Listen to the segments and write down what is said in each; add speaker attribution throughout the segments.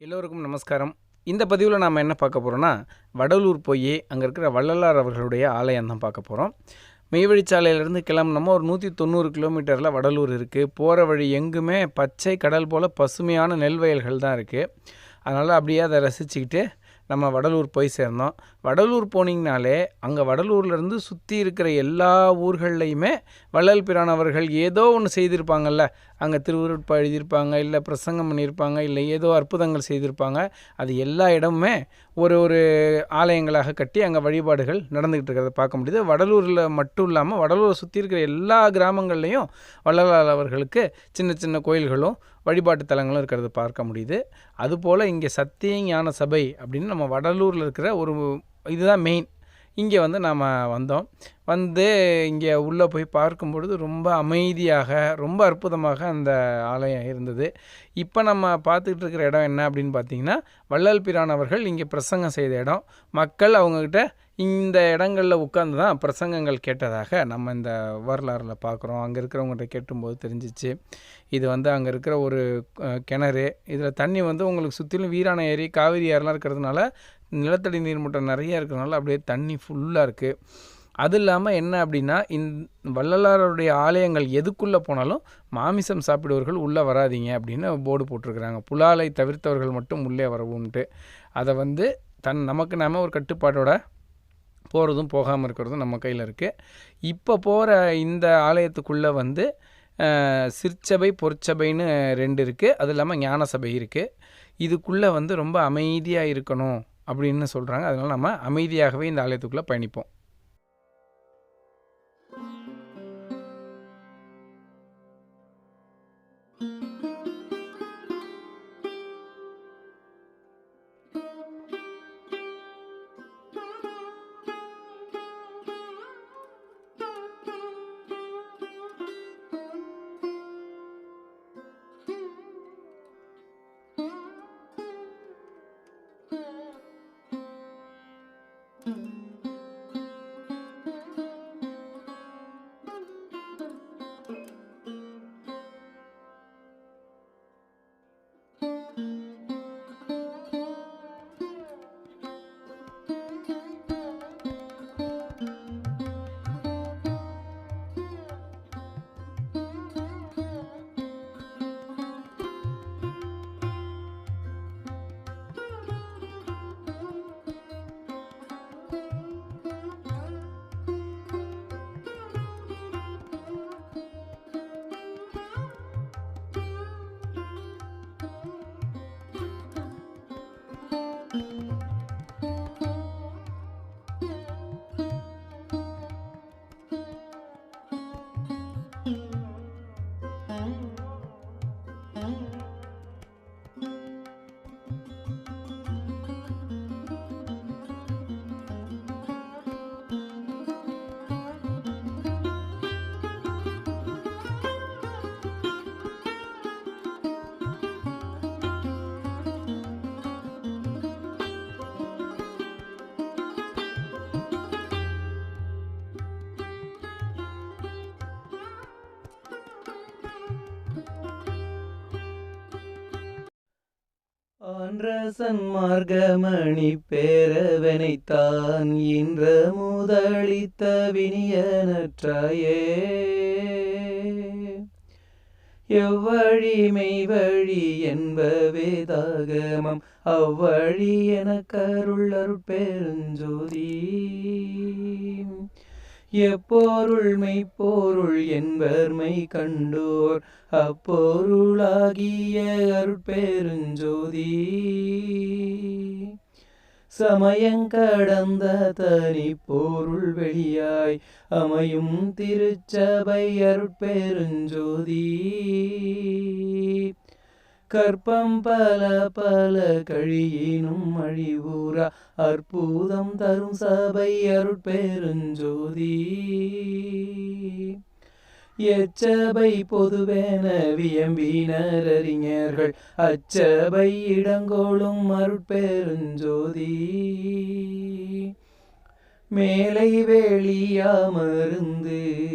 Speaker 1: எல்லோருக்கும் நமஸ்காரம். இந்த பதிவில் நாம் என்ன பார்க்க போகிறோன்னா வடலூர் போய் அங்கே இருக்கிற வள்ளலார் அவர்களுடைய ஆலயம் தான் பார்க்க போகிறோம் மெய்வழிச்சாலையிலேருந்து கிளம்புனோமா ஒரு நூற்றி தொண்ணூறு கிலோமீட்டரில் வடலூர் இருக்குது போகிற வழி எங்குமே பச்சை கடல் போல் பசுமையான நெல் வயல்கள் தான் இருக்குது அதனால் அப்படியே அதை ரசிச்சுக்கிட்டு நம்ம வடலூர் போய் சேர்ந்தோம். வடலூர் போனீங்கனாலே அங்கே வடலூர்லேருந்து சுற்றி இருக்கிற எல்லா ஊர்கள்லையுமே வள்ளல் பிரானவர்கள் ஏதோ ஒன்று செய்திருப்பாங்கள்ல அங்கே திருவுருட்பா எழுதியிருப்பாங்க இல்லை பிரசங்கம் பண்ணியிருப்பாங்க இல்லை ஏதோ அற்புதங்கள் செய்திருப்பாங்க. அது எல்லா இடமுமே ஒரு ஒரு ஆலயங்களாக கட்டி அங்கே வழிபாடுகள் நடந்துக்கிட்டு இருக்கிறத பார்க்க முடியுது. வடலூரில் மட்டும் இல்லாமல் வடலூரை சுற்றி இருக்கிற எல்லா கிராமங்கள்லேயும் வள்ளலார் அவர்களுக்கு சின்ன சின்ன கோயில்களும் வழிபாட்டு தலங்களும் இருக்கிறத பார்க்க முடியுது. அதுபோல் இங்கே சத்திய ஞான சபை அப்படின்னு நம்ம வடலூரில் இருக்கிற ஒரு இதுதான் மெயின் இங்கே வந்து நாம் வந்தோம். வந்து இங்கே உள்ளே போய் பார்க்கும் பொழுது ரொம்ப அமைதியாக ரொம்ப அற்புதமாக அந்த ஆலயம் இருந்தது. இப்போ நம்ம பார்த்துக்கிட்டு இருக்கிற இடம் என்ன அப்படின்னு பார்த்தீங்கன்னா வள்ளல் பிரான் அவர்கள் இங்கே பிரசங்கம் செய்த இடம். மக்கள் அவங்கக்கிட்ட இந்த இடங்களில் உட்காந்து தான் பிரசங்கங்கள் கேட்டதாக நம்ம இந்த வரலாறில் பார்க்குறோம். அங்கே இருக்கிறவங்ககிட்ட கேட்டும்போது தெரிஞ்சிச்சு. இது வந்து அங்கே இருக்கிற ஒரு கிணறு. இதில் தண்ணி வந்து உங்களுக்கு சுற்றிலும் வீரான ஏரி காவிரி ஏரிலாம் இருக்கிறதுனால நிலத்தடி நீர்மட்டம் நிறைய இருக்கிறனால அப்படியே தண்ணி ஃபுல்லாக இருக்குது அது இல்லாமல் என்ன அப்படின்னா இந் வள்ளலாருடைய ஆலயங்கள் எதுக்குள்ளே போனாலும் மாமிசம் சாப்பிடுவர்கள் உள்ளே வராதீங்க அப்படின்னு போர்டு போட்டிருக்கிறாங்க. புலாலை தவிர்த்தவர்கள் மட்டும் உள்ளே வரவும்ட்டு. அதை வந்து தன் நமக்கு நாம ஒரு கட்டுப்பாட்டோட போகிறதும் போகாமல் இருக்கிறதும் நம்ம கையில் இருக்குது இப்போ போகிற இந்த ஆலயத்துக்குள்ளே வந்து சிற்சபை பொற்சபைன்னு ரெண்டு இருக்குது அது இல்லாமல் ஞான சபை இருக்குது இதுக்குள்ளே வந்து ரொம்ப அமைதியாக இருக்கணும். அப்படின்னு சொல்கிறாங்க அதனால் நம்ம அமைதியாகவே இந்த ஆலயத்துக்குள்ளே பயணிப்போம்.
Speaker 2: ஆன்றசன் மார்கமணி பேரவனைத்தான் இன்ற முதலித்த வினியனற்றாயே. எவ்வழி மெய்வழி என்ப வேதாகமம் அவ்வழி என கருள் அருட்பெருஞ்சோதி. எப்பொருள் மெய்ப்பொருள் என்பர்மை கண்டோர் அப்பொருளாகிய அருட்பெருஞ்சோதி. சமயங்கடந்த தனி பொருள் வெளியாய் அமையும் திருச்சபை அருட்பெருஞ்சோதி. கற்பம் பல பல கழியினும் அழிவூரா அற்புதம் தரும் சபை அருட்பெருஞ்சோதி. எச்சபை பொதுவென வியம்பினர் அறிஞர்கள். அச்சபை இடங்கோளும் அருட்பெருஞ்சோதி. மேலை வேளியாமருந்து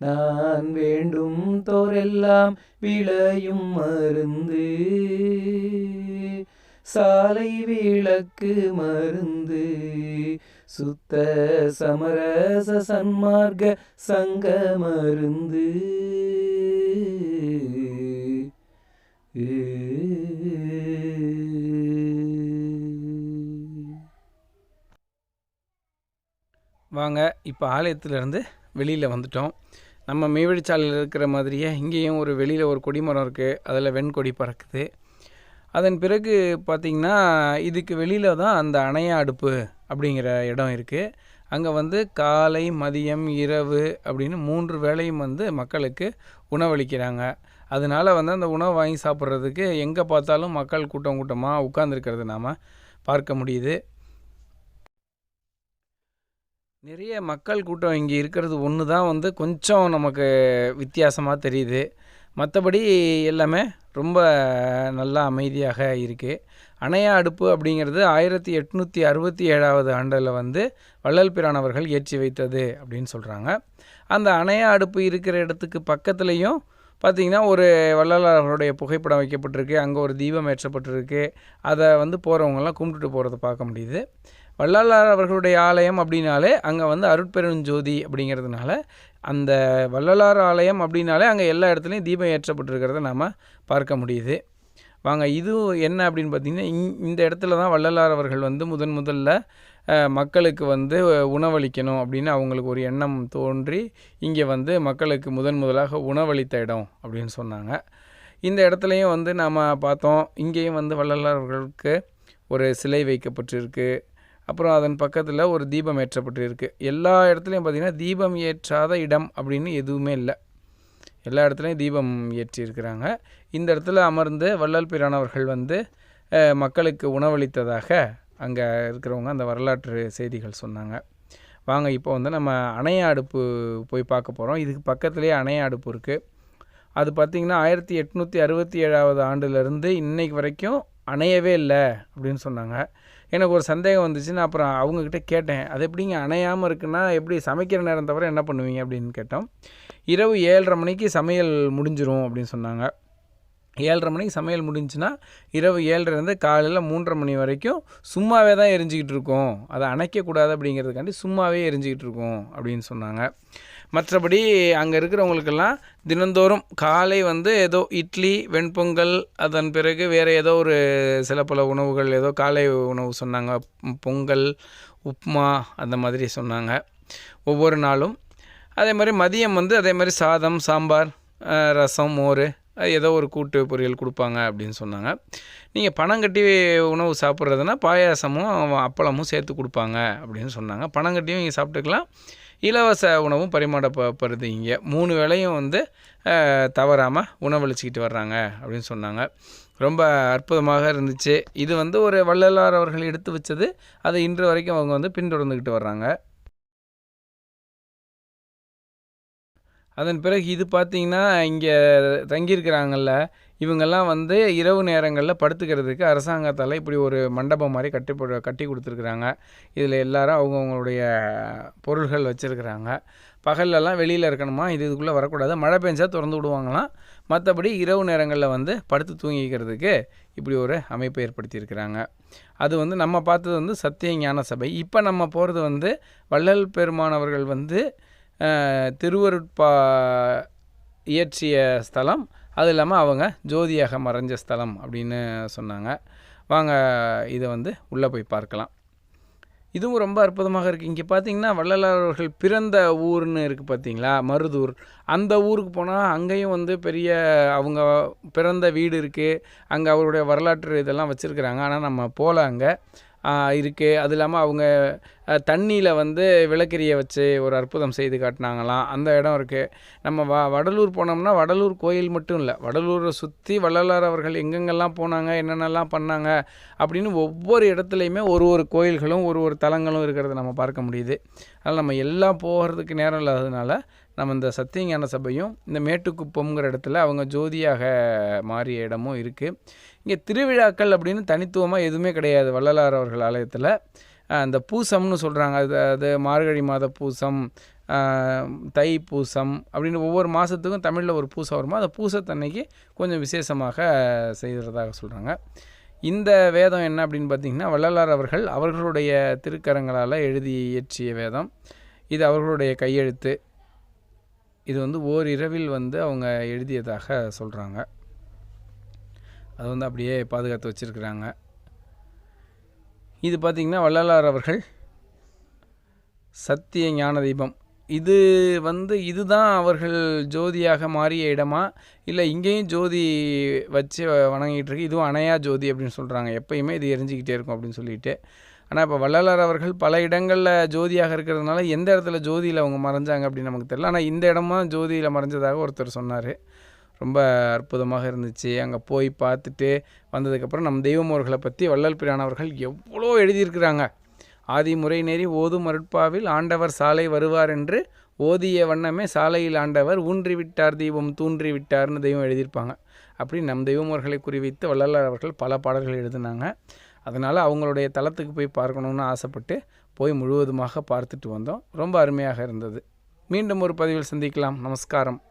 Speaker 2: நான் வேண்டும் தோரெல்லாம் விளையும் மருந்து. சாலை விளக்கு மருந்து. சுத்த சமரச சன்மார்க்க சங்க மருந்து.
Speaker 1: வாங்க இப்போ ஆலயத்திலிருந்து வெளியில் வந்துட்டோம். நம்ம மேவழிச்சாலையில் இருக்கிற மாதிரியே இங்கேயும் ஒரு வெளியில் ஒரு கொடிமரம் இருக்குது அதில் வெண்கொடி பறக்குது. அதன் பிறகு பார்த்திங்கன்னா இதுக்கு வெளியில் தான் அந்த அணையா அடுப்பு அப்படிங்கிற இடம் இருக்குது அங்கே வந்து காலை மதியம் இரவு அப்படின்னு மூன்று வேளையும் வந்து மக்களுக்கு உணவளிக்கிறாங்க. அதனால வந்து அந்த உணவு வாங்கி சாப்பிட்றதுக்கு எங்கே பார்த்தாலும் மக்கள் கூட்டம் கூட்டமாக உட்காந்துருக்கிறது நாம் பார்க்க முடியுது. நிறைய மக்கள் கூட்டம் இங்கே இருக்கிறது ஒன்று தான் வந்து கொஞ்சம் நமக்கு வித்தியாசமாக தெரியுது. மற்றபடி எல்லாமே ரொம்ப நல்லா அமைதியாக இருக்குது அணையா அடுப்பு அப்படிங்கிறது ஆயிரத்தி எட்நூற்றி அறுபத்தி ஏழாவது ஆண்டில் வந்து வள்ளல் பிரானவர்கள் ஏற்றி வைத்தது அப்படின்னு சொல்கிறாங்க அந்த அணையா அடுப்பு இருக்கிற இடத்துக்கு பக்கத்துலேயும் பார்த்திங்கன்னா ஒரு வள்ளலார்களுடைய புகைப்படம் வைக்கப்பட்டிருக்கு. அங்கே ஒரு தீபம் ஏற்றப்பட்டிருக்கு. அதை வந்து போகிறவங்கெல்லாம் கும்பிட்டுட்டு போகிறத பார்க்க முடியுது. வள்ளலார் அவர்களுடைய ஆலயம் அப்படின்னாலே அங்கே வந்து அருட்பெருஞ்சோதி அப்படிங்கிறதுனால அந்த வள்ளலார் ஆலயம் அப்படின்னாலே அங்கே எல்லா இடத்துலையும் தீபம் ஏற்றப்பட்டிருக்கிறத நாம் பார்க்க முடியுது. வாங்க இது என்ன அப்படின்னு பார்த்தீங்கன்னா இந்த இடத்துல தான் வள்ளலார் அவர்கள் வந்து முதன் முதல்ல மக்களுக்கு வந்து உணவளிக்கணும் அப்படின்னு அவங்களுக்கு ஒரு எண்ணம் தோன்றி இங்கே வந்து மக்களுக்கு முதன் முதலாக உணவளித்த இடம் அப்படின்னு சொன்னாங்க. இந்த இடத்துலையும் வந்து நாம் பார்த்தோம் இங்கேயும் வந்து வள்ளலார் ஒரு சிலை வைக்கப்பட்டிருக்கு. அப்புறம் அதன் பக்கத்தில் ஒரு தீபம் ஏற்றப்பட்டு இருக்குது எல்லா இடத்துலையும் பார்த்திங்கன்னா தீபம் ஏற்றாத இடம் அப்படின்னு எதுவுமே இல்லை. எல்லா இடத்துலையும் தீபம் ஏற்றியிருக்கிறாங்க இந்த இடத்துல அமர்ந்து வள்ளல் பிரானவர்கள் வந்து மக்களுக்கு உணவளித்ததாக அங்கே இருக்கிறவங்க அந்த வரலாற்று செய்திகள் சொன்னாங்க. வாங்க இப்போ வந்து நம்ம அணைய அடுப்பு போய் பார்க்க போகிறோம் இதுக்கு பக்கத்துலேயே அணைய அடுப்பு இருக்குது அது பார்த்திங்கன்னா ஆயிரத்தி எட்நூற்றி அறுபத்தி ஏழாவது ஆண்டுலேருந்து இன்னைக்கு வரைக்கும் அணையவே இல்லை அப்படின்னு சொன்னாங்க. எனக்கு ஒரு சந்தேகம் வந்துச்சு நான் அப்புறம் அவங்கக்கிட்ட கேட்டேன். அது எப்படிங்க அணையாமல் இருக்குன்னா எப்படி சமைக்கிற நேரம் தவிர என்ன பண்ணுவீங்க அப்படின்னு கேட்டோம். இரவு ஏழரை மணிக்கு சமையல் முடிஞ்சிரும் அப்படின்னு சொன்னாங்க. ஏழரை மணிக்கு சமையல் முடிஞ்சுன்னா இரவு ஏழரைலேருந்து காலையில் மூன்றரை மணி வரைக்கும் சும்மாவே தான் எரிஞ்சிக்கிட்டு இருக்கோம். அதை அணைக்கக்கூடாது அப்படிங்கிறதுக்காண்டி சும்மாவே எரிஞ்சிக்கிட்டு இருக்கோம் அப்படின்னு சொன்னாங்க. மற்றபடி அங்கே இருக்கிறவங்களுக்கெல்லாம் தினந்தோறும் காலை வந்து ஏதோ இட்லி வெண்பொங்கல் அதன் பிறகு வேறு ஏதோ ஒரு சில பல உணவுகள் ஏதோ காலை உணவு சொன்னாங்க. பொங்கல் உப்மா அந்த மாதிரி சொன்னாங்க. ஒவ்வொரு நாளும். அதே மாதிரி மதியம் வந்து அதே மாதிரி சாதம் சாம்பார் ரசம் மோர் ஏதோ ஒரு கூட்டு பொரியல் கொடுப்பாங்க அப்படின்னு சொன்னாங்க. நீங்கள் பணம் கட்டி உணவு சாப்பிட்றதுனா பாயாசமும் அப்பளமும் சேர்த்து கொடுப்பாங்க அப்படின்னு சொன்னாங்க. பணம் கட்டியும் இங்கே சாப்பிட்டுக்கலாம். இலவச உணவும் பரிமாறப்படுது இங்கே. மூணு வேளையும் வந்து தவறாமல் உணவளிச்சிக்கிட்டு வர்றாங்க அப்படின்னு சொன்னாங்க. ரொம்ப அற்புதமாக இருந்துச்சு. இது வந்து ஒரு வள்ளலார் அவர்கள் எடுத்து வச்சது. அதை இன்று வரைக்கும் அவங்க வந்து பின்தொடர்ந்துக்கிட்டு வர்றாங்க. அதன் பிறகு இது பார்த்திங்கன்னா இங்கே தங்கியிருக்கிறாங்கல்ல இவங்கெல்லாம் வந்து இரவு நேரங்களில் படுத்துக்கிறதுக்கு அரசாங்கத்தால் இப்படி ஒரு மண்டபம் மாதிரி கட்டி கட்டி கொடுத்துருக்குறாங்க. இதில் எல்லாரும் அவங்கவுங்களுடைய பொருள்கள் வச்சுருக்குறாங்க. பகல்லலாம் வெளியில் இருக்கணுமா? இது இதுக்குள்ளே வரக்கூடாது. மழை பெஞ்சா திறந்து விடுவாங்களாம். மற்றபடி இரவு நேரங்களில் வந்து படுத்து தூங்கிக்கிறதுக்கு இப்படி ஒரு அமைப்பை ஏற்படுத்தியிருக்கிறாங்க. அது வந்து நம்ம பார்த்தது வந்து சத்திய ஞான சபை. இப்போ நம்ம போகிறது வந்து வள்ளல் பெருமானவர்கள் வந்து திருவருட்பா இயற்றிய ஸ்தலம். அது இல்லாமல் அவங்க ஜோதியாக மறைஞ்ச ஸ்தலம் அப்படின்னு சொன்னாங்க. வாங்க இதை வந்து உள்ளே போய் பார்க்கலாம். இதுவும் ரொம்ப அற்புதமாக இருக்குது இங்கே பார்த்தீங்கன்னா வள்ளலார் பிறந்த ஊர்னு இருக்குது பார்த்தீங்களா மருதூர். அந்த ஊருக்கு போனால் அங்கேயும் வந்து பெரிய அவங்க பிறந்த வீடு இருக்குது அங்கே அவருடைய வரலாற்று இதெல்லாம் வச்சுருக்குறாங்க. ஆனால் நம்ம போகல அங்கே இருக்குது அது இல்லாமல் அவங்க தண்ணியில் வந்து விளக்கெரிய வச்சு ஒரு அற்புதம் செய்து காட்டினாங்களாம். அந்த இடம் இருக்குது நம்ம வ வடலூர் போனோம்னா வடலூர் கோயில் மட்டும் இல்லை. வடலூரை சுற்றி வள்ளலார் அவர்கள் எங்கெங்கெல்லாம் போனாங்க என்னென்னலாம் பண்ணாங்க அப்படின்னு ஒவ்வொரு இடத்துலையுமே ஒரு ஒரு கோயில்களும் ஒரு ஒரு தலங்களும் இருக்கிறத நம்ம பார்க்க முடியுது. அதனால் நம்ம எல்லாம் போகிறதுக்கு நேரம் இல்லாததுனால நம்ம இந்த சத்தியஞான சபையும் இந்த மேட்டுக்குப்பம்ங்கிற இடத்துல அவங்க ஜோதியாக மாறிய இடமும் இருக்குது இங்கே திருவிழாக்கள் அப்படின்னு தனித்துவமாக எதுவுமே கிடையாது வள்ளலார் அவர்கள் ஆலயத்தில். அந்த பூசம்னு சொல்கிறாங்க அது அது மார்கழி மாத பூசம் தை பூசம் அப்படின்னு ஒவ்வொரு மாதத்துக்கும் தமிழில் ஒரு பூசம் வருமோ? அந்த பூசத்தன்னைக்கு கொஞ்சம் விசேஷமாக செய்கிறதாக சொல்கிறாங்க இந்த வேதம் என்ன அப்படின்னு பார்த்தீங்கன்னா வள்ளலார் அவர்கள் அவர்களுடைய திருக்கரங்களால் எழுதி இயற்றிய வேதம். இது அவர்களுடைய கையெழுத்து. இது வந்து ஓரிரவில் வந்து அவங்க எழுதியதாக சொல்கிறாங்க அது வந்து அப்படியே பாதுகாத்து வச்சுருக்கிறாங்க. இது பார்த்திங்கன்னா வள்ளலார் அவர்கள் சத்திய ஞான தீபம். இது வந்து இதுதான் அவர்கள் ஜோதியாக மாறிய இடமா? இல்லை இங்கேயும் ஜோதி வச்சு வணங்கிட்டு இருக்கு. இதுவும் அணையா ஜோதி அப்படின்னு சொல்கிறாங்க எப்பயுமே இது எரிஞ்சிக்கிட்டே இருக்கும் அப்படின்னு சொல்லிட்டு. ஆனால் இப்போ வள்ளலார் அவர்கள் பல இடங்களில் ஜோதியாக இருக்கிறதுனால எந்த இடத்துல ஜோதியில் அவங்க மறைஞ்சாங்க அப்படின்னு நமக்கு தெரியல. ஆனால் இந்த இடமா ஜோதியில் மறைஞ்சதாக ஒருத்தர் சொன்னார். ரொம்ப அற்புதமாக இருந்துச்சு. அங்கே போய் பார்த்துட்டு வந்ததுக்கப்புறம் நம் தெய்வம் பற்றி வள்ளல் பிரானவர்கள் எவ்வளோ எழுதியிருக்கிறாங்க. ஆதி முறை நெறி ஓதும் அருட்பாவில் ஆண்டவர் சாலை வருவார் என்று ஓதிய வண்ணமே சாலையில் ஆண்டவர் ஊன்றி விட்டார் தெய்வம் தூன்றி விட்டார்னு தெய்வம் எழுதியிருப்பாங்க. அப்படி நம் தெய்வமோர்களை குறிவித்து வள்ளலார் அவர்கள் பல பாடல்கள் எழுதினாங்க. அதனால் அவங்களுடைய தளத்துக்கு போய் பார்க்கணுன்னு ஆசைப்பட்டு போய் முழுவதுமாக பார்த்துட்டு வந்தோம். ரொம்ப அருமையாக இருந்தது. மீண்டும் ஒரு பதிவில் சந்திக்கலாம். நமஸ்காரம்.